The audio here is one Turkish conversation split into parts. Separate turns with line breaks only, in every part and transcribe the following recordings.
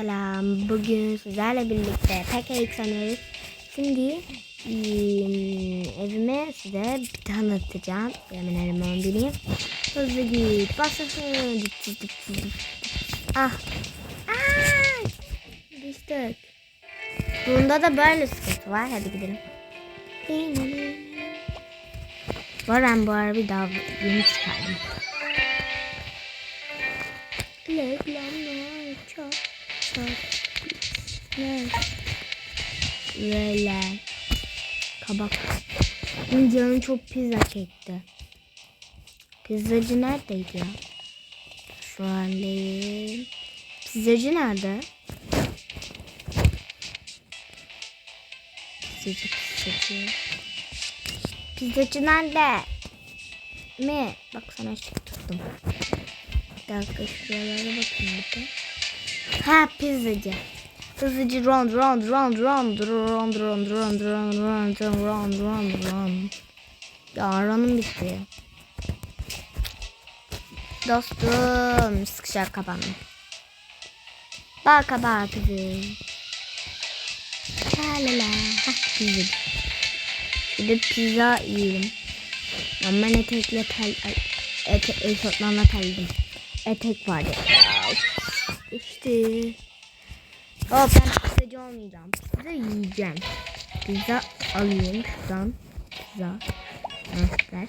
Selam. Bugün sizlerle birlikte pek eğleniyoruz. Şimdi evime size bir tanıtacağım. Hemen onu bileyim. Hızlı git. Basasın. Ah. Aa! Düştük. Bunda da böyle sıkıntı var. Hadi gidelim. Var ben bu arabayı daha yeni çıkardım. Reklamlar ne? Böyle kabak. Benim canım çok pizza çekti. Pizzacı neredeydi ya? Şu halde. Pizzacı nerede? Pizzacı pizzacı. Pizzacı nerede? Mi? Bak sana tuttum. Bir dakika şuralara bakayım bir. Ha pizzacı. Pizzacı round round round round round round round round round round round round Ya aranım bitti. Dostum sıkışar kapandı. Baka baka kızım. La la la. Hah pizza. Şurada pizza yiyelim. Ama ben etekle tel... Ete, eşofmanla teldim. Etek vardı. İşte. Oh ben pizzacı olmayacağım. Pizza yiyeceğim. Pizza alayım şuradan. Pizza. Ver.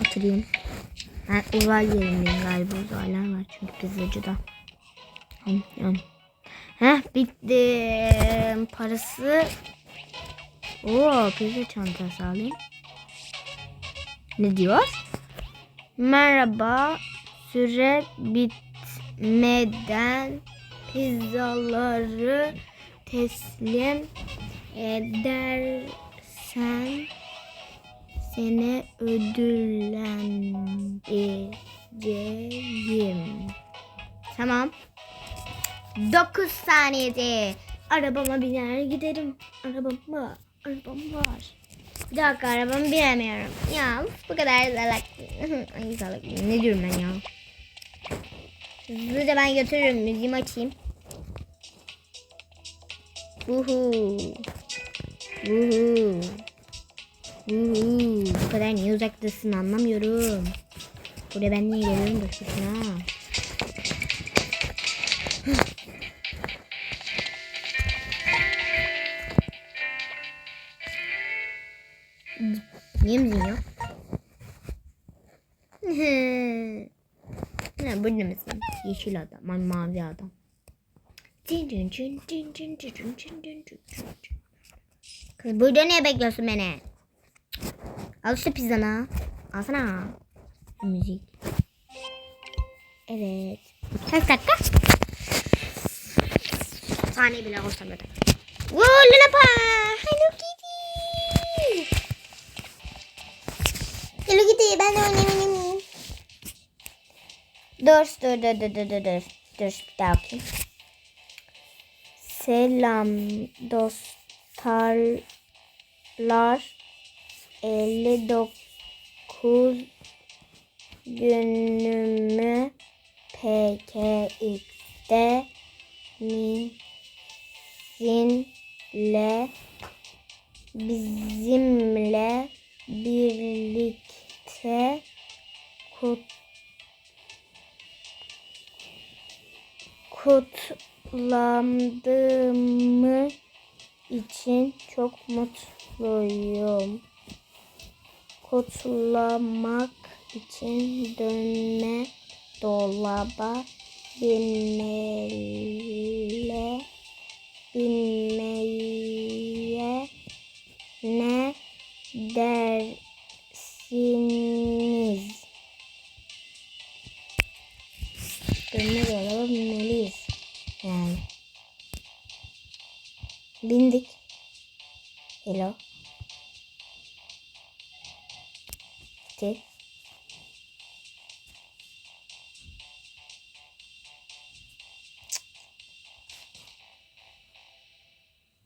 Oturayım. Ben uzay yerindeyim galiba uzaylar var çünkü pizzacıda. Hım, hım. Heh bitti. Parası. Oo pizza çantası alayım. Ne diyor? Merhaba. Süre bitmeden pizzaları teslim edersen seni ödüllendireceğim. Tamam. 9 saniyede arabama biner giderim. Arabam var. Arabam var. Bir dakika arabamı binemiyorum. Ya bu kadar salak. Ay salak. Ne diyorum ben ya? Hızlıca ben götürürüm. Müziğimi açayım. Uhu. Uhu. Uhu. Bu kadar niye uzaktasın anlamıyorum. Buraya ben niye geliyorum da. Ne burada mısın? Yeşil adam, ay mavi adam. Kız burada niye bekliyorsun beni? Al işte pizzanı. Alsana. Müzik. Evet. Kaç dakika? Saniye bile olsam yeter. Woo, Luna Park. Hello Kitty. Hello Kitty ben de oynayabilir miyim? Dur dur dur dur dur dur dur. Bir daha okuyayım. Selam dostlarlar. 59 günümü PKX'de sizinle bizimle birlikte kut kutlandığımı için çok mutluyum. Kutlamak için dönme dolaba binmeye binmeye ne dersiniz? Dönme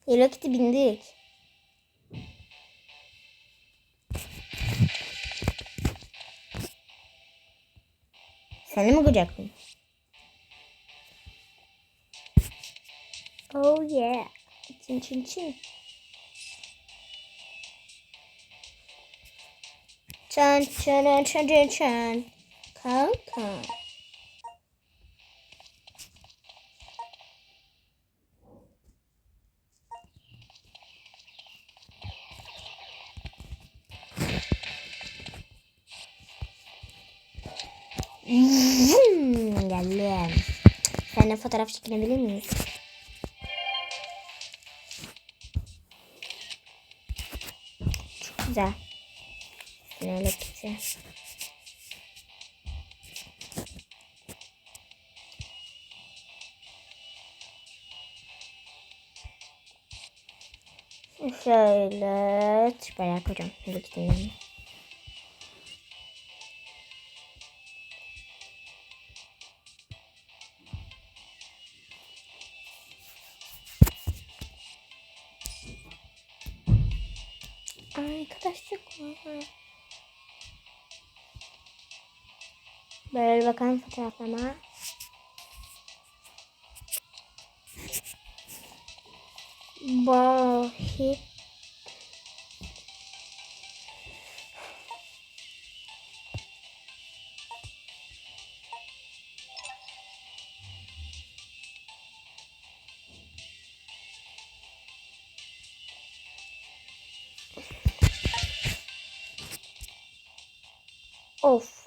Hello Kitty bindik. Seni mi kucaklayayım? Oh yeah. Çin çin çin. Çan çan çan çan çan. Kan kan. Geldim. Seninle fotoğraf çekinebilir miyiz? Çok güzel. Öyle güzel. Şöyle çıkarak hocam. Hadi gidelim. Böyle bakalım fotoğraflama. Bahit. Of.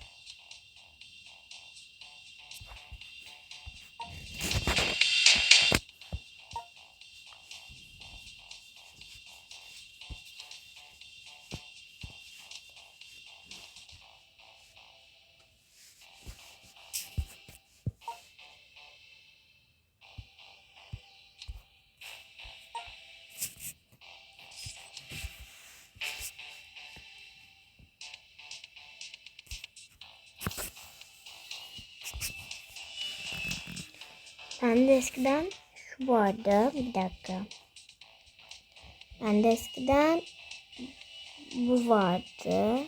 Ben de eskiden şu vardı. Bir dakika. Ben de eskiden bu vardı.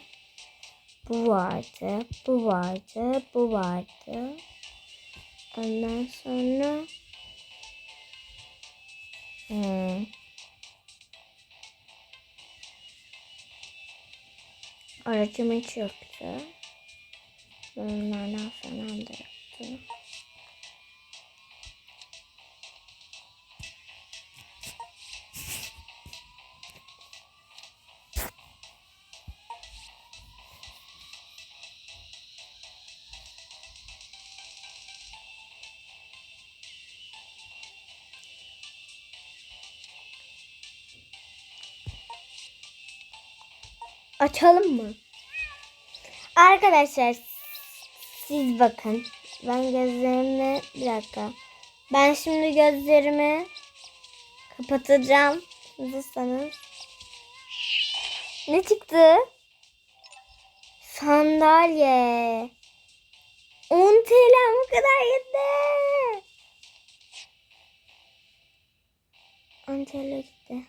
Bu vardı. Bu vardı. Bu vardı. Ondan sonra hmm. Aracım hiç yoktu. Bunlardan falan da yoktu. Açalım mı? Arkadaşlar siz bakın. Ben gözlerimi bir dakika. Ben şimdi gözlerimi kapatacağım. Hazırsanız. Ne çıktı? Sandalye. 10 TL bu kadar yeter. 10 TL gitti.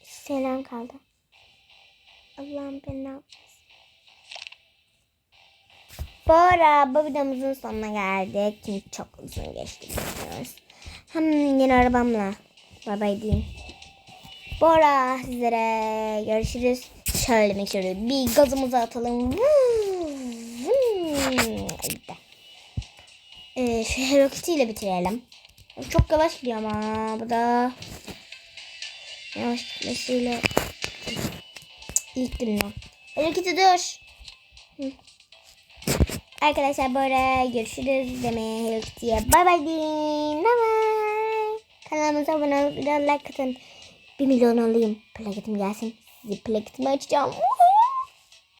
2 TL'm kaldı. Allah'ım ben ne yapmasın. Bora bu videomuzun sonuna geldik. Çünkü çok uzun geçti biliyoruz. Hem yeni arabamla bay bay diyeyim. Bora sizlere görüşürüz. Şöyle mi şöyle bir gazımızı atalım. Ee, şu Hello ile bitirelim. Çok yavaş gidiyor ama bu da yavaş gitmesiyle İlk günden. Hello dur. Hı. Arkadaşlar böyle görüşürüz demeye Hello Kitty'ye bay bay deyin. Bye bye. Kanalımıza abone olup bir like atın. 1 milyon alayım. Plaketim gelsin. Sizi plaketimi açacağım.